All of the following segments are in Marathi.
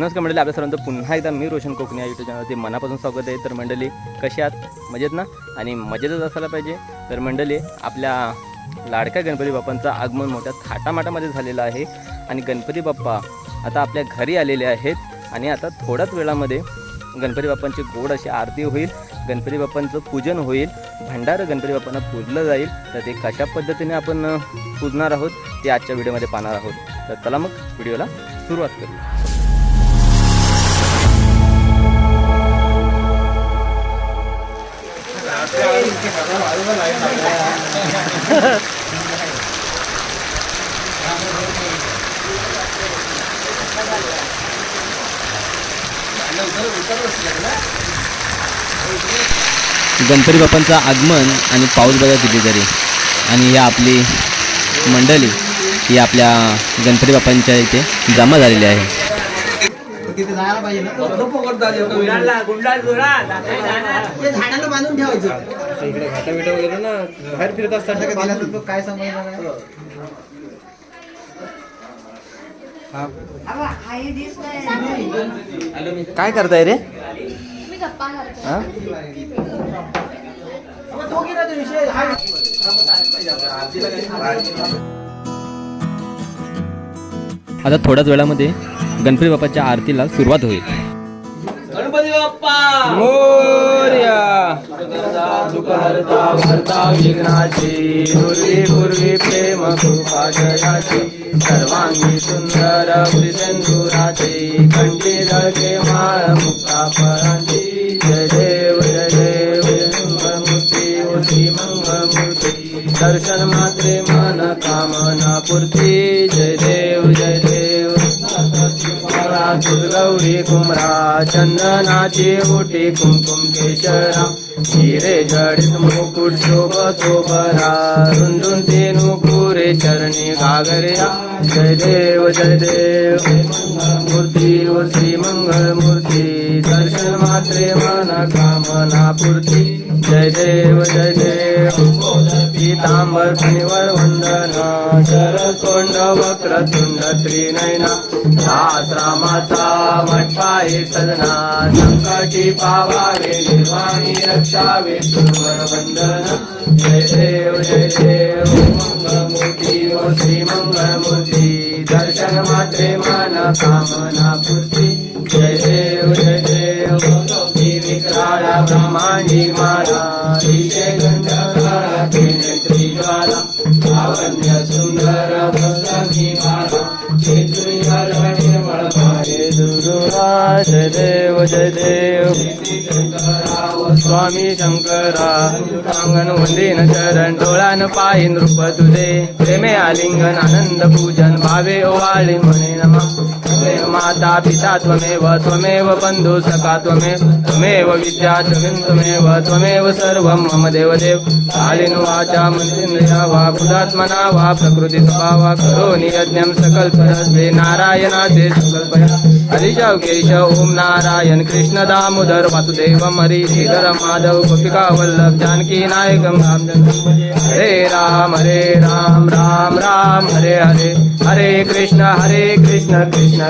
नमस्कार मंडळी आपल्या सर्वांचं पुन्हा एकदा मी रोशन कोकणी या यूट्यूब चॅनलवरती मनापासून स्वागत आहे. तर मंडळी कशी आहात? मजेत ना? आणि मजेतच असायला पाहिजे. तर मंडळी आपल्या लाडक्या गणपती बाप्पांचं आगमन मोठ्या थाटामाटामध्ये झालेलं आहे. आणि गणपती बाप्पा आता आपल्या घरी आलेले आहेत. आणि आता थोड्याच वेळामध्ये गणपती बाप्पांची गोड अशी आरती होईल. गणपती बाप्पांचं पूजन होईल. भंडार गणपती बाप्पांना पूजलं जाईल. तर ते कशा पद्धतीने आपण पूजणार आहोत ते आजच्या व्हिडिओमध्ये पाहणार आहोत. तर चला मग व्हिडिओला सुरुवात करूया. गणपती बाप्पांचं आगमन आणि पाऊस बघा किती तरी. आणि ही आपली मंडळी ही आपल्या गणपती बाप्पांच्या इथे जमा झालेली आहे. झाडाला बांधून ठेवायचं. इकडे घाटा बिटा वगैरे ना बाहेर फिरत असतात. काय समजणार नाही. काय करताय रे? हा? हा आता थोड्याच वेळामध्ये गणपती बाप्पाच्या आरतीला सुरुवात होईल. गणपती बाप्पा! मोर्या दुःखहर्ता भरता विघ्नाची. पूर्वी पूर्वी प्रेम कृपा जयाची सर्वांगी सुंदर सिंधुराची कंठी दळके माळ मुक्ता परांची जय देव जय देव जय मंगळमूर्ती होती मंगळमूर्ती दर्शन मात्रे मन कामना पूर्ती. कुमरा दुर्गौरी कुमरा चंदनाची ओटी कुमकुम केशरा. हिरे जडित मुकुट शोभ शोभरा रुंदून ते नुपुरे चरणी घागर्या जय देव जय देव मूर्ती व श्री मंगळ मूर्ती दर्शन मात्रे मन कामना पूर्ती जय देव जय देव. पीतांबर फणीवर वंदन शरसोंड वक्रतुंड त्रिनयना रामाचा मठपाये सदना संकटी पावावे निर्वाणी रक्षावे सुरवर वंदना. जय देव जय देव मंगळमूर्ती ओ श्री मंगळमूर्ती दर्शन मात्रे मान कामना पूर्ती. जय देव जय देव ती विक्राळा ब्रह्मांडी माळा देव जय देव स्वामी शंकरा अंगण वंदीन चरण डोळ्यान पायी नृप तुझे प्रेमे आलिंगन आनंद पूजन भावे ओवाळी म्हणे नमा. त्वमेव माता पिता त्वमेव त्वमेव बन्धु सखा त्वमेव त्वमेव विद्या जगन् त्वमेव त्वमेव सर्वं मम देवदेव। कालिनुवाचा मन्दिन्द्रिया वा बुधात्मना वा प्रकृती वा करोनि यज्ञं सकल्पयस्वे नारायणादे सकल्पया। हरिशव केशव ओम नारायण कृष्ण दामोदर वासुदेवम हरी श्रीधर माधव गोपिका वल्लभ जानकी नायकम राम हरे राम हरे राम राम राम हरे हरे। हरे कृष्ण हरे कृष्ण कृष्ण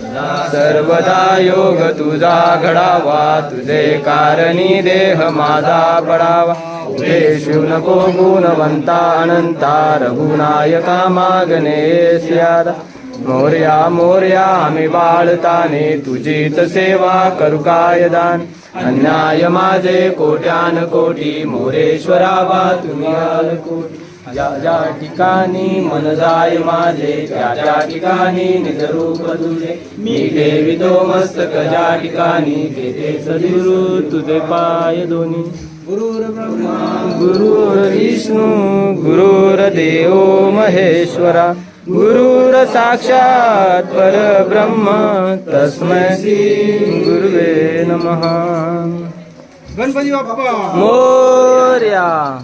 सर्वदा योग तुझा घडावा. तुझे कारणी देह माझा पडावा. तुझे शिव नको गुणवंता अनंता. रघुनायका मागणे स्यादा मोर्या मोर्या आम्ही बाळताने. तुझीच सेवा करू काय दान अन्याय माझे कोट्यान कोटी. मोरेश्वरा वा तुम्ही आल कोटी ज्या ज्या ठिकाणी मन जाय माझे त्या त्या ठिकाणी निज रूप तुझे. मी ठेवितो मस्तक ज्या ठिकाणी सद्गुरु तुझे पाय दोन्ही. गुरुर ब्रह्मा गुरुर विष्णू गुरुर देव महेश्वरा. गुरुर साक्षात परब्रह्म तस्मै श्री गुरुवे नमः. गणपती बाप्पा. मोर्या.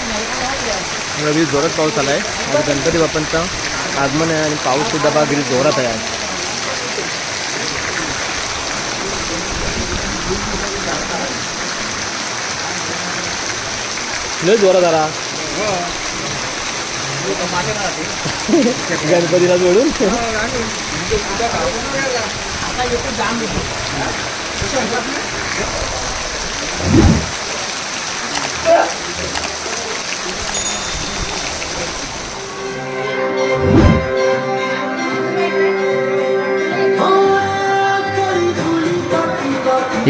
रवी जोरात पाऊस आलाय. आणि गणपती बाप्पांचा आगमन आहे आणि पाऊससुद्धा सुद्धा बघा जोरात आहे. लय जोरात आला. गणपतीला जोडून.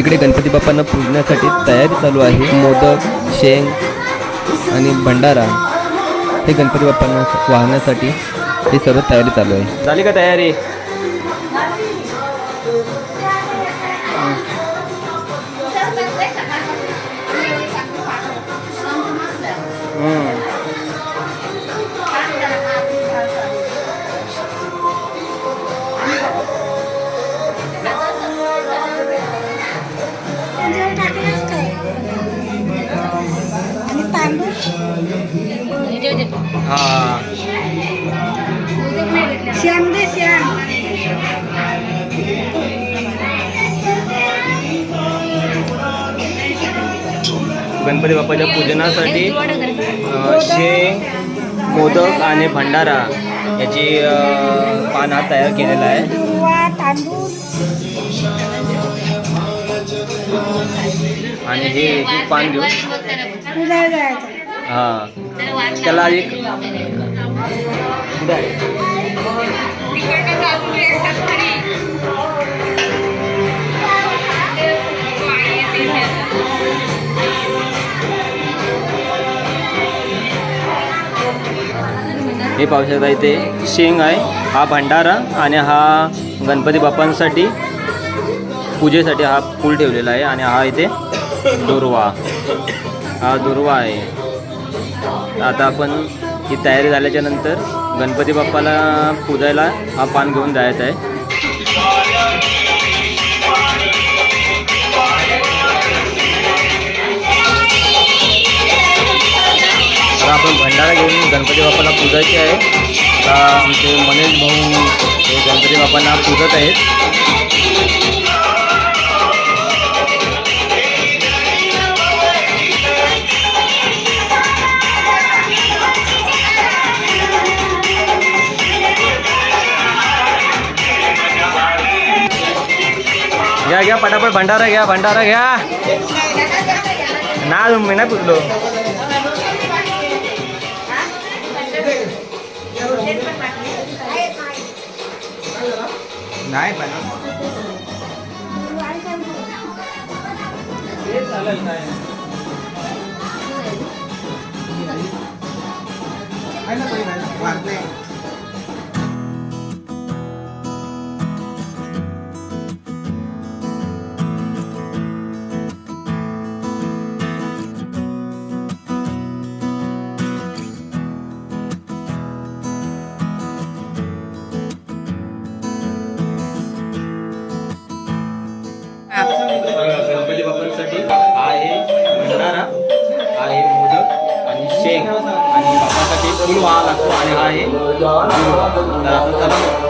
इकडे गणपती बाप्पांना पूजण्यासाठी तयारी चालू आहे. मोदक शेंग आणि भंडारा हे गणपती बाप्पांना वाहण्यासाठी हे सर्व तयारी चालू आहे. झाली का तयारी? आणि हा. श्याम दे श्याम. गणपती बाप्पाच्या पूजनासाठी शेंग मोदक आणि भंडारा याची पान हा तयार केलेला आहे. आणि हे पान घेऊन हा. त्याला एक? हे पाहू शकता इथे शेंग आहे. हा भंडारा आणि हा गणपती बाप्पांसाठी पूजेसाठी हा फूल ठेवलेला आहे आणि हा इथे दुर्वा. हा दुर्वा आहे. आता आपण ही तयारी झाल्याच्यानंतर गणपती बाप्पाला पूजायला हा पान घेऊन जायचं आहे. आता आपण भंडारा घेऊन गणपती बाप्पाला पूजायचे आहे. आमचे मनेश भाऊ हे गणपती बाप्पांना पूजत आहेत. पटापट भंडारा घ्या भंडारा घ्या. ना मी नाही पुजलो नाही पण गणपती हा आहे दुर्वा. तर आता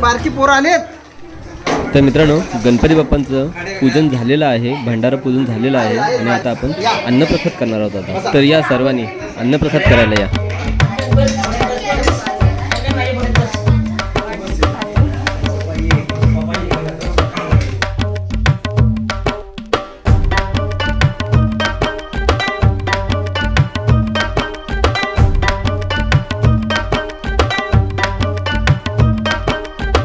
बारकी पोरं आलेत. तर मित्रांनो गणपती बाप्पांचं पूजन झालेलं आहे भंडारा पूजन झालेलं आहे. आणि आता आपण अन्नप्रसाद करणार आहोत आता. तर या सर्वांनी अन्नप्रसाद करायला या.